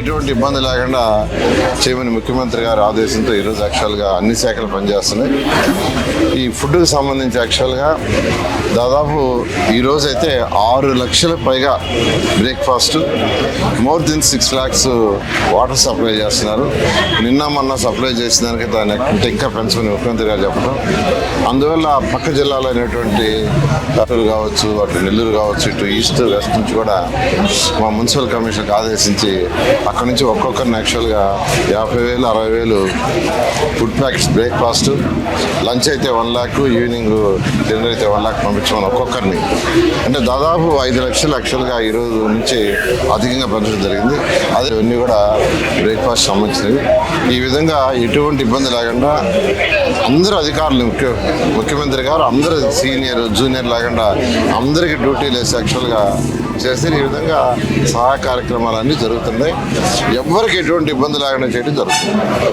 ఎటువంటి ఇబ్బంది లేకుండా చేయమని ముఖ్యమంత్రి గారి ఆదేశంతో ఈరోజు యాక్చువల్గా అన్ని శాఖలు పనిచేస్తున్నాయి. ఈ ఫుడ్కి సంబంధించి యాక్చువల్గా దాదాపు ఈరోజు అయితే ఆరు లక్షల పైగా breakfast more than six lakhs water supply చేస్తున్నారు. నిన్న మొన్న సప్లై చేసిన దానికి దాన్ని ఇంకా పెంచుకుని ముఖ్యమంత్రి గారు చెప్పడం. అందువల్ల పక్క జిల్లాలో అయినటువంటి కర్నూలు కావచ్చు అటు నెల్లూరు కావచ్చు ఇటు ఈస్ట్ వెస్ట్ నుంచి కూడా మా మున్సిపల్ కమిషన్కి ఆదేశించి అక్కడి నుంచి ఒక్కొక్కరిని యాక్చువల్గా యాభై వేలు అరవై వేలు ఫుడ్ ప్యాకెట్స్ బ్రేక్ఫాస్ట్ లంచ్ అయితే వన్ ల్యాక్ ఈవినింగ్ డిన్నర్ అయితే వన్ ల్యాక్ పంపించమని ఒక్కొక్కరిని. అంటే దాదాపు ఐదు లక్షలు యాక్చువల్గా ఈ రోజు నుంచి అధికంగా పెంచడం జరిగింది. అదే ఇవన్నీ కూడా బ్రేక్ఫాస్ట్ సంబంధించినవి ఈ విధంగా ఎటువంటి ఇబ్బంది లేకుండా అందరూ అధికారులు ముఖ్య ముఖ్యమంత్రి గారు అందరూ సీనియర్ జూనియర్ లేకుండా అందరికీ డ్యూటీలు వేసి యాక్చువల్గా చేస్తే ఈ విధంగా సహాయ కార్యక్రమాలన్నీ జరుగుతున్నాయి. ఎవరికి ఎటువంటి ఇబ్బంది లేకుండా చేయడం జరుగుతుంది.